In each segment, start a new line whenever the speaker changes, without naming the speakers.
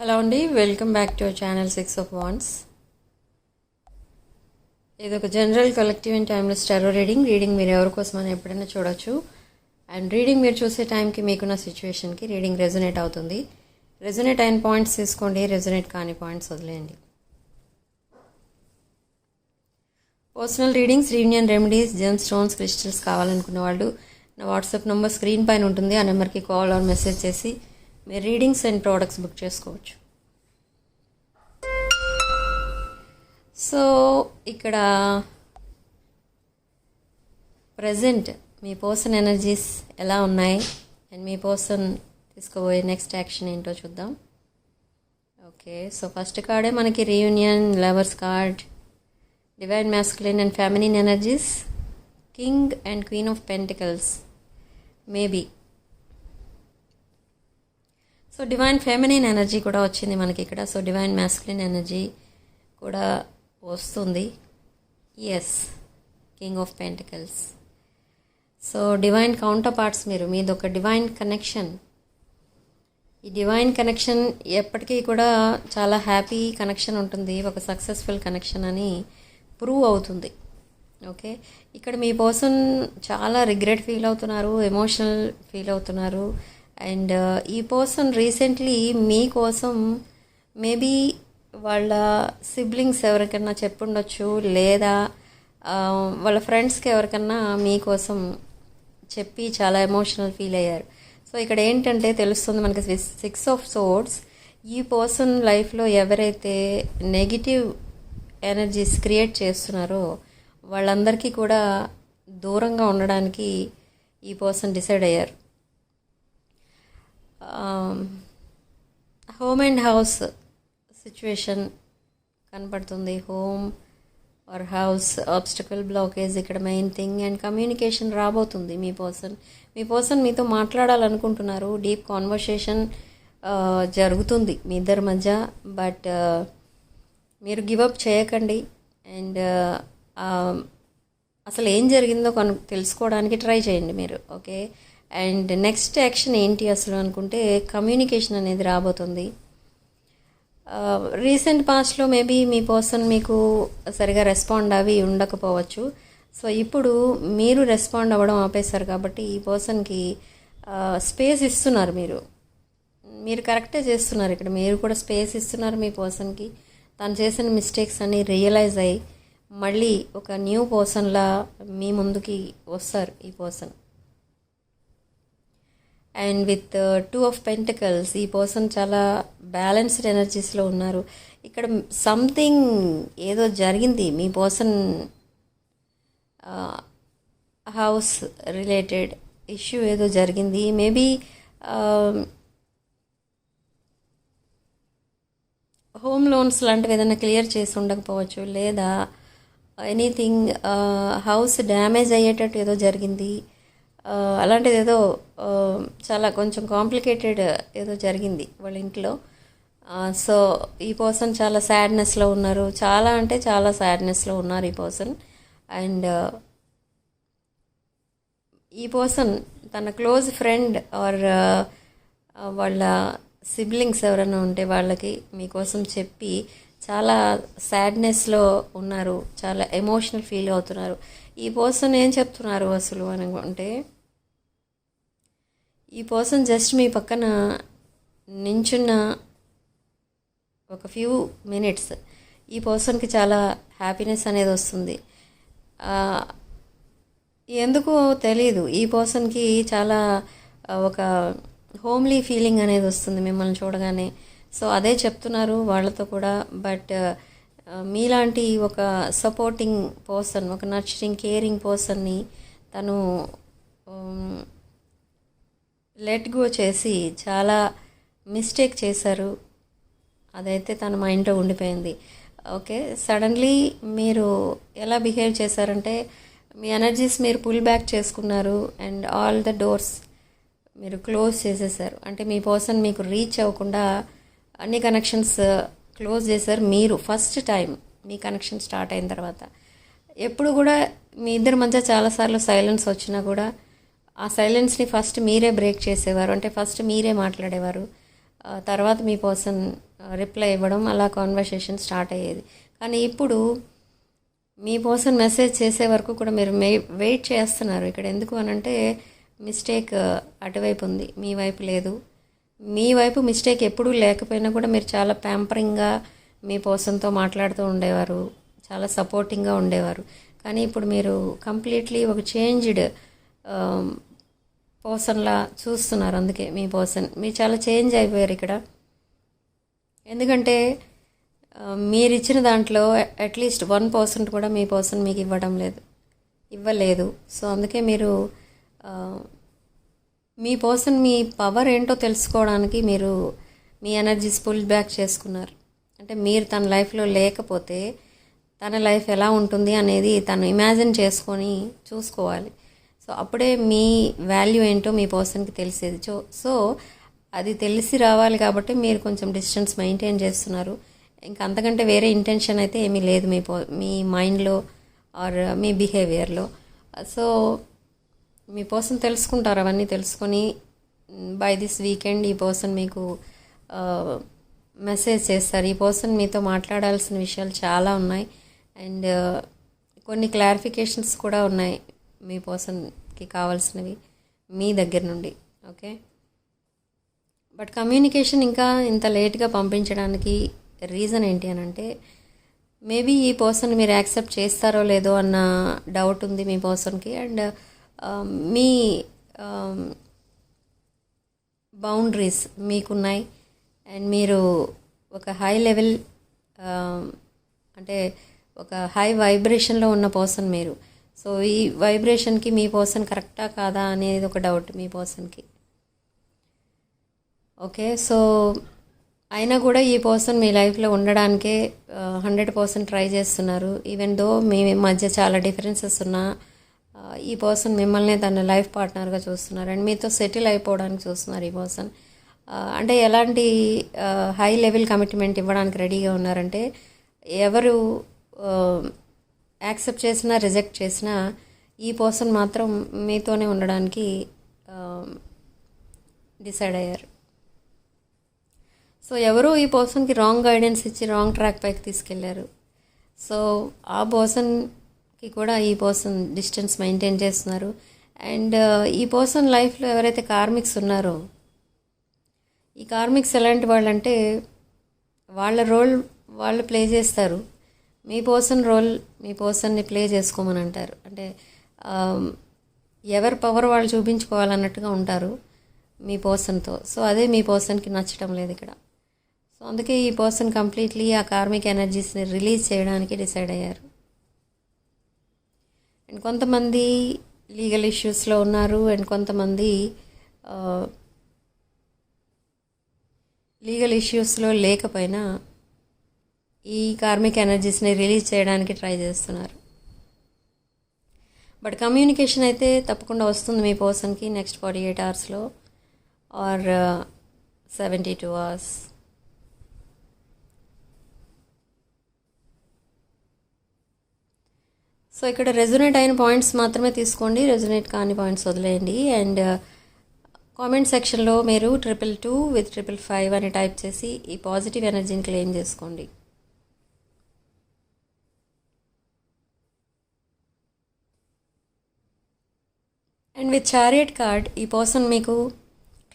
Hello అండి welcome back to channel six of wands. ఇది ఒక general collective and timeless tarot reading. Reading మీరు ఎవరి కోసం అని ఎప్పుడైనా చూడొచ్చు. అండ్ రీడింగ్ మీరు చూసే టైంకి మీకున్న సిచ్యువేషన్కి రీడింగ్ రెజొనేట్ అవుతుంది. రెజొనేట్ అయిన పాయింట్స్ తీసుకోండి రెజొనేట్ కాని పాయింట్స్ వదిలేయండి. Personal readings reunion remedies gem stones crystals కావాలనుకున్న వాళ్ళు నా వాట్సాప్ నెంబర్ స్క్రీన్ పైన ఉంటుంది. ఆ నెంబర్కి కాల్ ఆర్ మెసేజ్ చేసి మీరు రీడింగ్స్ అండ్ ప్రోడక్ట్స్ బుక్ చేసుకోవచ్చు. సో ఇక్కడ ప్రజెంట్ మీ పర్సన్ ఎనర్జీస్ ఎలా ఉన్నాయి? అండ్ మీ పర్సన్ తీసుకోబోయే నెక్స్ట్ యాక్షన్ ఏంటో చూద్దాం. ఓకే సో ఫస్ట్ కార్డే మనకి reunion lovers card divine masculine and feminine energies king and queen of pentacles maybe so divine feminine energy కూడా వచ్చింది మనకి ఇక్కడ. సో డివైన్ మ్యాస్కులిన్ ఎనర్జీ కూడా వస్తుంది. Yes king of pentacles so divine counterparts మీరు మీది ఒక డివైన్ కనెక్షన్ ఈ డివైన్ కనెక్షన్ ఎప్పటికీ కూడా చాలా హ్యాపీ కనెక్షన్ ఉంటుంది. ఒక సక్సెస్ఫుల్ కనెక్షన్ అని ప్రూవ్ అవుతుంది. ఓకే ఇక్కడ మీ పర్సన్ చాలా రిగ్రెట్ ఫీల్ అవుతున్నారు ఎమోషనల్ ఫీల్ అవుతున్నారు. అండ్ ఈ పర్సన్ రీసెంట్లీ మీకోసం మేబీ వాళ్ళ సిబ్లింగ్స్ ఎవరికైనా చెప్పుండొచ్చు లేదా వాళ్ళ ఫ్రెండ్స్కి ఎవరికన్నా మీకోసం చెప్పి చాలా ఎమోషనల్ ఫీల్ అయ్యారు. సో ఇక్కడ ఏంటంటే తెలుస్తుంది మనకి సిక్స్ ఆఫ్ సోర్ట్స్ ఈ పర్సన్ లైఫ్లో ఎవరైతే నెగిటివ్ ఎనర్జీస్ క్రియేట్ చేస్తున్నారో వాళ్ళందరికీ కూడా దూరంగా ఉండడానికి ఈ పర్సన్ డిసైడ్ అయ్యారు. హోమ్ అండ్ హౌస్ సిచ్యువేషన్ కనపడుతుంది. Home or house obstacle blockage ఇక్కడ మెయిన్ థింగ్ అండ్ కమ్యూనికేషన్ రాబోతుంది మీ పర్సన్ మీ పర్సన్ మీతో మాట్లాడాలనుకుంటున్నారు. డీప్ కాన్వర్సేషన్ uh, జరుగుతుంది మీ ఇద్దరి మధ్య. బట్ uh, మీరు గివప్ చేయకండి. అండ్ uh, um, అసలు ఏం జరిగిందో కను తెలుసుకోవడానికి ట్రై చేయండి మీరు. ఓకే అండ్ నెక్స్ట్ యాక్షన్ ఏంటి అసలు అనుకుంటే కమ్యూనికేషన్ అనేది రాబోతుంది. రీసెంట్ పాస్ట్లో మేబీ మీ పర్సన్ మీకు సరిగా రెస్పాండ్ అవి ఉండకపోవచ్చు. సో ఇప్పుడు మీరు రెస్పాండ్ అవ్వడం ఆపేశారు కాబట్టి ఈ పర్సన్కి స్పేస్ ఇస్తున్నారు మీరు. మీరు కరెక్టే చేస్తున్నారు ఇక్కడ. మీరు కూడా స్పేస్ ఇస్తున్నారు మీ పర్సన్కి. తను చేసిన మిస్టేక్స్ అన్ని రియలైజ్ అయ్యి మళ్ళీ ఒక న్యూ పర్సన్లా మీ ముందుకి వస్తారు ఈ person. And with two of pentacles ఈ పర్సన్ చాలా బ్యాలెన్స్డ్ ఎనర్జీస్లో ఉన్నారు. ఇక్కడ సంథింగ్ ఏదో జరిగింది. మీ పర్సన్ హౌస్ రిలేటెడ్ ఇష్యూ ఏదో జరిగింది. మేబీ హోమ్ లోన్స్ లాంటివి ఏదైనా క్లియర్ చేసి ఉండకపోవచ్చు. లేదా ఎనీథింగ్ హౌస్ డ్యామేజ్ అయ్యేటట్టు ఏదో జరిగింది. అలాంటిది ఏదో చాలా కొంచెం కాంప్లికేటెడ్ ఏదో జరిగింది వాళ్ళ ఇంట్లో. సో ఈ పర్సన్ చాలా సాడ్నెస్లో ఉన్నారు. చాలా అంటే చాలా సాడ్నెస్లో ఉన్నారు ఈ పర్సన్. అండ్ ఈ పర్సన్ తన క్లోజ్ ఫ్రెండ్ ఆర్ వాళ్ళ సిబ్లింగ్స్ ఎవరైనా ఉంటే వాళ్ళకి మీకోసం చెప్పి చాలా సాడ్నెస్లో ఉన్నారు. చాలా ఎమోషనల్ ఫీల్ అవుతున్నారు. ఈ పర్సన్ ఏం చెప్తున్నారు అసలు అని అంటే ఈ పర్సన్ జస్ట్ మీ పక్కన నించున్న ఒక ఫ్యూ మినిట్స్ ఈ పర్సన్కి చాలా హ్యాపీనెస్ అనేది వస్తుంది. ఎందుకో తెలియదు ఈ పర్సన్కి చాలా ఒక హోమ్లీ ఫీలింగ్ అనేది వస్తుంది మిమ్మల్ని చూడగానే. సో అదే చెప్తున్నారు వాళ్ళతో కూడా. బట్ మీలాంటి ఒక సపోర్టింగ్ పర్సన్ ఒక నర్చరింగ్ కేరింగ్ పర్సన్ని తను లెట్ గో చేసి చాలా మిస్టేక్ చేశారు. అదైతే తన మైండ్లో ఉండిపోయింది. ఓకే సడన్లీ మీరు ఎలా బిహేవ్ చేశారంటే మీ ఎనర్జీస్ మీరు పుల్ బ్యాక్ చేసుకున్నారు అండ్ ఆల్ ద డోర్స్ మీరు క్లోజ్ చేసేసారు. అంటే మీ పర్సన్ మీకు రీచ్ అవ్వకుండా అన్ని కనెక్షన్స్ క్లోజ్ చేశారు మీరు ఫస్ట్ టైం. మీ కనెక్షన్ స్టార్ట్ అయిన తర్వాత. ఎప్పుడు కూడా మీ ఇద్దరి మధ్య చాలాసార్లు సైలెన్స్ వచ్చినా కూడా ఆ సైలెన్స్ని ఫస్ట్ మీరే బ్రేక్ చేసేవారు. అంటే ఫస్ట్ మీరే మాట్లాడేవారు. తర్వాత మీ పర్సన్ రిప్లై ఇవ్వడం అలా కాన్వర్సేషన్ స్టార్ట్ అయ్యేది. కానీ ఇప్పుడు మీ పర్సన్ మెసేజ్ చేసే వరకు కూడా మీరు మే వెయిట్ చేస్తున్నారు. ఇక్కడ ఎందుకు అనంటే మిస్టేక్ అటువైపు ఉంది మీ వైపు లేదు. మీ వైపు మిస్టేక్ ఎప్పుడూ లేకపోయినా కూడా మీరు చాలా ప్యాంపరింగ్గా మీ పర్సన్తో మాట్లాడుతూ ఉండేవారు చాలా సపోర్టింగ్గా ఉండేవారు. కానీ ఇప్పుడు మీరు కంప్లీట్లీ ఒక చేంజ్డ్ పర్సన్లా చూస్తున్నారు అందుకే మీ పర్సన్. మీరు చాలా చేంజ్ అయిపోయారు ఇక్కడ. ఎందుకంటే మీరు ఇచ్చిన దాంట్లో అట్లీస్ట్ వన్ పర్సెంట్ కూడా మీ పర్సన్ మీకు ఇవ్వడం లేదు ఇవ్వలేదు. సో అందుకే మీరు మీ పర్సన్ మీ పవర్ ఏంటో తెలుసుకోవడానికి మీరు మీ ఎనర్జీస్ పుల్ బ్యాక్ చేసుకున్నారు. అంటే మీరు తన లైఫ్లో లేకపోతే తన లైఫ్ ఎలా ఉంటుంది అనేది తను ఇమాజిన్ చేసుకొని చూసుకోవాలి. సో అప్పుడే మీ వాల్యూ ఏంటో మీ పర్సన్కి తెలిసేది. సో సో అది తెలిసి రావాలి కాబట్టి మీరు కొంచెం డిస్టెన్స్ మెయింటైన్ చేస్తున్నారు. ఇంకా అంతకంటే వేరే ఇంటెన్షన్ అయితే ఏమీ లేదు మీ పో మీ మైండ్లో ఆర్ మీ బిహేవియర్లో. సో మీ పర్సన్ తెలుసుకుంటారు అవన్నీ తెలుసుకొని బై దిస్ వీకెండ్ ఈ పర్సన్ మీకు మెసేజ్ చేస్తారు. ఈ పర్సన్ మీతో మాట్లాడాల్సిన విషయాలు చాలా ఉన్నాయి. అండ్ కొన్ని క్లారిఫికేషన్స్ కూడా ఉన్నాయి మీ పర్సన్కి కావాల్సినవి మీ దగ్గర నుండి ఓకే బట్ కమ్యూనికేషన్ ఇంకా ఇంత లేట్గా పంపించడానికి రీజన్ ఏంటి అని అంటే మేబీ ఈ పర్సన్ మీరు యాక్సెప్ట్ చేస్తారో లేదో అన్న డౌట్ ఉంది మీ పర్సన్కి అండ్ Um, మీ um, బౌండరీస్ మీకున్నాయి. అండ్ మీరు ఒక హై లెవెల్ um, అంటే ఒక హై వైబ్రేషన్లో ఉన్న పర్సన్ మీరు. సో ఈ వైబ్రేషన్కి మీ పర్సన్ కరెక్టా కాదా అనేది ఒక డౌట్ మీ పర్సన్కి ఓకే సో అయినా కూడా ఈ పర్సన్ మీ లైఫ్లో ఉండడానికే హండ్రెడ్ పర్సెంట్ ట్రై చేస్తున్నారు. ఈవెన్ దో మీ మధ్య చాలా డిఫరెన్సెస్ ఉన్నా ఈ పర్సన్ మిమ్మల్ని తన లైఫ్ పార్ట్నర్గా చూస్తున్నారు. అండ్ మీతో సెటిల్ అయిపోవడానికి చూస్తున్నారు ఈ పర్సన్. అంటే ఎలాంటి హై లెవెల్ కమిట్మెంట్ ఇవ్వడానికి రెడీగా ఉన్నారంటే ఎవరు యాక్సెప్ట్ చేసినా రిజెక్ట్ చేసినా ఈ పర్సన్ మాత్రం మీతోనే ఉండడానికి డిసైడ్ అయ్యారు. సో ఎవరు ఈ పర్సన్కి రాంగ్ గైడెన్స్ ఇచ్చి రాంగ్ ట్రాక్ పైకి తీసుకెళ్ళారు. సో ఆ పర్సన్ కి కూడా ఈ పర్సన్ డిస్టెన్స్ మెయింటైన్ చేస్తున్నారు. అండ్ ఈ పర్సన్ లైఫ్లో ఎవరైతే కార్మిక్స్ ఉన్నారో ఈ కార్మిక్స్ ఎలాంటి వాళ్ళంటే వాళ్ళ రోల్ వాళ్ళు ప్లే చేస్తారు. మీ పర్సన్ రోల్ మీ పర్సన్ని ప్లే చేసుకోమని అంటారు. అంటే ఎవరి పవర్ వాళ్ళు చూపించుకోవాలన్నట్టుగా ఉంటారు మీ పర్సన్తో. సో అదే మీ పర్సన్కి నచ్చడం లేదు ఇక్కడ. సో అందుకే ఈ పర్సన్ కంప్లీట్లీ ఆ కార్మిక్ ఎనర్జీస్ని రిలీజ్ చేయడానికి డిసైడ్ అయ్యారు. అండ్ కొంతమంది లీగల్ ఇష్యూస్లో ఉన్నారు అండ్ కొంతమంది లీగల్ ఇష్యూస్లో లేకపోయినా ఈ కార్మిక్ ఎనర్జీస్ని రిలీజ్ చేయడానికి ట్రై చేస్తున్నారు. బట్ కమ్యూనికేషన్ అయితే తప్పకుండా వస్తుంది మీ పర్సన్కి నెక్స్ట్ ఫార్టీ ఎయిట్ అవర్స్లో or seventy two hours so ఇక్కడ రెజొనేట్ అయిన పాయింట్స్ మాత్రమే తీసుకోండి. రెజొనేట్ కాని పాయింట్స్ వదిలేయండి. అండ్ uh, కామెంట్ సెక్షన్లో మీరు triple two with triple five అని టైప్ చేసి ఈ పాజిటివ్ ఎనర్జీని క్లెయిమ్ చేసుకోండి. అండ్ విత్ చారియట్ కార్డ్ ఈ పర్సన్ మీకు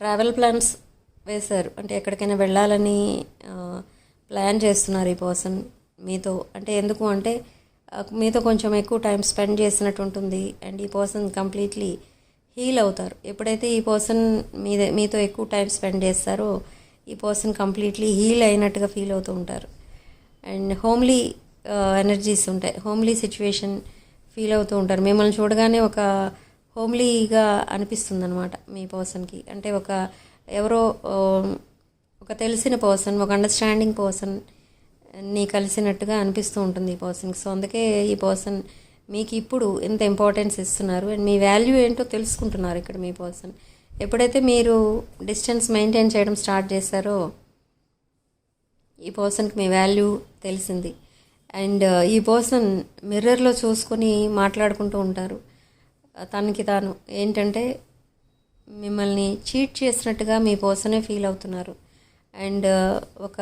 ట్రావెల్ ప్లాన్స్ వేశారు. అంటే ఎక్కడికైనా వెళ్ళాలని uh, ప్లాన్ చేస్తున్నారు ఈ పర్సన్ మీతో. అంటే ఎందుకు అంటే మీతో కొంచెం ఎక్కువ టైం స్పెండ్ చేసినట్టు ఉంటుంది. అండ్ ఈ పర్సన్ కంప్లీట్లీ హీల్ అవుతారు. ఎప్పుడైతే ఈ పర్సన్ మీద మీతో ఎక్కువ టైం స్పెండ్ చేస్తారో ఈ పర్సన్ కంప్లీట్లీ హీల్ అయినట్టుగా ఫీల్ అవుతూ ఉంటారు. అండ్ హోమ్లీ ఎనర్జీస్ ఉంటాయి. హోమ్లీ సిచ్యువేషన్ ఫీల్ అవుతూ ఉంటారు. మిమ్మల్ని చూడగానే ఒక హోమ్లీగా అనిపిస్తుంది అనమాట మీ పర్సన్కి. అంటే ఒక ఎవరో ఒక తెలిసిన పర్సన్ ఒక అండర్స్టాండింగ్ పర్సన్ నీ కలిసినట్టుగా అనిపిస్తూ ఉంటుంది ఈ పర్సన్కి. సో అందుకే ఈ పర్సన్ మీకు ఇప్పుడు ఇంత ఇంపార్టెన్స్ ఇస్తున్నారు అండ్ మీ వాల్యూ ఏంటో తెలుసుకుంటున్నారు ఇక్కడ మీ పర్సన్. ఎప్పుడైతే మీరు డిస్టెన్స్ మెయింటైన్ చేయడం స్టార్ట్ చేశారో ఈ పర్సన్కి మీ వాల్యూ తెలిసింది. అండ్ ఈ పర్సన్ మిర్రర్లో చూసుకొని మాట్లాడుకుంటూ ఉంటారు. తనకి తాను ఏంటంటే మిమ్మల్ని చీట్ చేసినట్టుగా మీ పర్సనే ఫీల్ అవుతున్నారు. అండ్ ఒక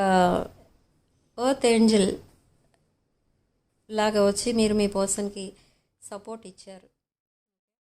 ఎర్త్ ఏంజల్ లాగా వచ్చి మీరు మీ పర్సన్కి సపోర్ట్ ఇచ్చారు.